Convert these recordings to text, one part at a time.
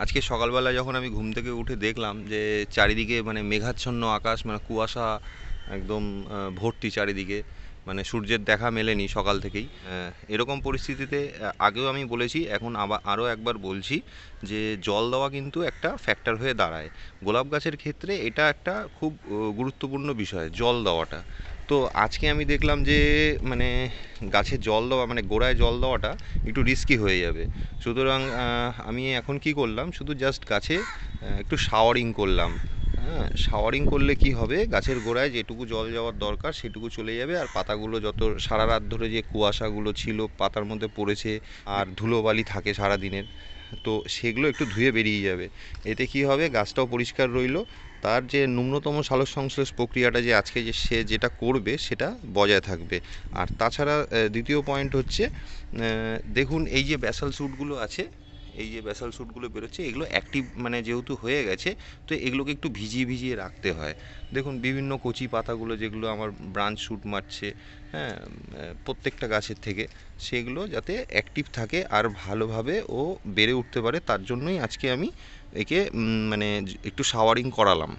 আজকে সকালবেলা যখন আমি ঘুম থেকে উঠে দেখলাম যে চারিদিকে মানে মেঘাচ্ছন্ন আকাশ মানে কুয়াশা একদম ভর্তি চারিদিকে মানে সূর্যের দেখা মেলেনি সকাল থেকেই। এরকম পরিস্থিতিতে আগেও আমি বলেছি, এখন আবার আরও একবার বলছি যে জল দেওয়া কিন্তু একটা ফ্যাক্টর হয়ে দাঁড়ায়। গোলাপ গাছের ক্ষেত্রে এটা একটা খুব গুরুত্বপূর্ণ বিষয়, জল দেওয়াটা। তো আজকে আমি দেখলাম যে মানে গাছে জল দেওয়া মানে গোড়ায় জল দেওয়াটা একটু রিস্কি হয়ে যাবে। সুতরাং আমি এখন কি করলাম, শুধু জাস্ট গাছে একটু শাওয়ারিং করলাম। হ্যাঁ শাওয়ারিং করলে কি হবে? গাছের গোড়ায় যেটুকু জল যাওয়ার দরকার, সেটুকু চলে যাবে। আর পাতাগুলো যত, সারা রাত ধরে যে কুয়াশাগুলো ছিল, পাতার মধ্যে পড়েছে, আর ধুলোবালি থাকে সারা দিনের তো সেগুলো একটু ধুয়ে বেরিয়ে যাবে। এতে কি হবে? গাছটাও পরিষ্কার রইল। তার যে ন্যূনতম সালোক সংশ্লেষ প্রক্রিয়াটা যে আজকে যে সে যেটা করবে, সেটা বজায় থাকবে। আর তাছাড়া দ্বিতীয় পয়েন্ট হচ্ছে দেখুন, এই যে ব্যাসাল স্যুটগুলো আছে এই যে ব্যাসাল স্যুটগুলো বেরোচ্ছে, এগুলো অ্যাক্টিভ মানে যেহেতু হয়ে গেছে, তো এগুলোকে একটু ভিজিয়ে ভিজিয়ে রাখতে হয়। দেখুন, বিভিন্ন কচি পাতাগুলো যেগুলো আমার ব্রাঞ্চ শ্যুট মারছে হ্যাঁ প্রত্যেকটা গাছের থেকে, সেগুলো যাতে অ্যাক্টিভ থাকে আর ভালোভাবে ও বেড়ে উঠতে পারে। তার জন্যই আজকে আমি একে মানে একটু শাওয়ারিং করালাম।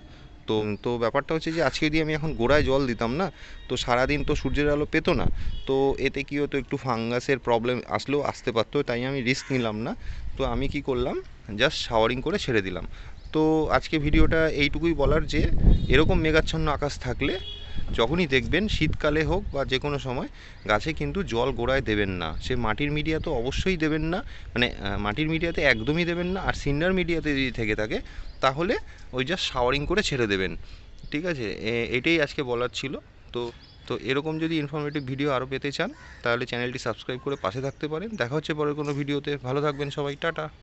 তো তো ব্যাপারটা হচ্ছে যে আজকে যদি আমি এখন গোড়ায় জল দিতাম না, তো সারাদিন তো সূর্যের আলো পেতো না। তো এতে কী হতো, একটু ফাঙ্গাসের প্রবলেম আসলেও আসতে পারতো, তাই আমি রিস্ক নিলাম না। তো আমি কি করলাম জাস্ট শাওয়ারিং করে ছেড়ে দিলাম। তো আজকে ভিডিওটা এইটুকুই বলার যে, এরকম মেঘাচ্ছন্ন আকাশ থাকলে যখনই দেখবেন শীতকালে হোক বা যে কোনো সময়, গাছে কিন্তু জল গোড়ায় দেবেন না। সে মাটির মিডিয়া তো অবশ্যই দেবেন না মানে মাটির মিডিয়াতে একদমই দেবেন না, আর সিন্ডার মিডিয়াতে যদি থেকে থাকে, তাহলে ওই জাস্ট শাওয়ারিং করে ছেড়ে দেবেন। ঠিক আছে? এটাই আজকে বলার ছিল। তো তো এরকম যদি ইনফরমেটিভ ভিডিও আরও পেতে চান, তাহলে চ্যানেলটি সাবস্ক্রাইব করে পাশে থাকতে পারেন। দেখা হচ্ছে পরের কোনো ভিডিওতে ভালো থাকবেন সবাই। টাটা!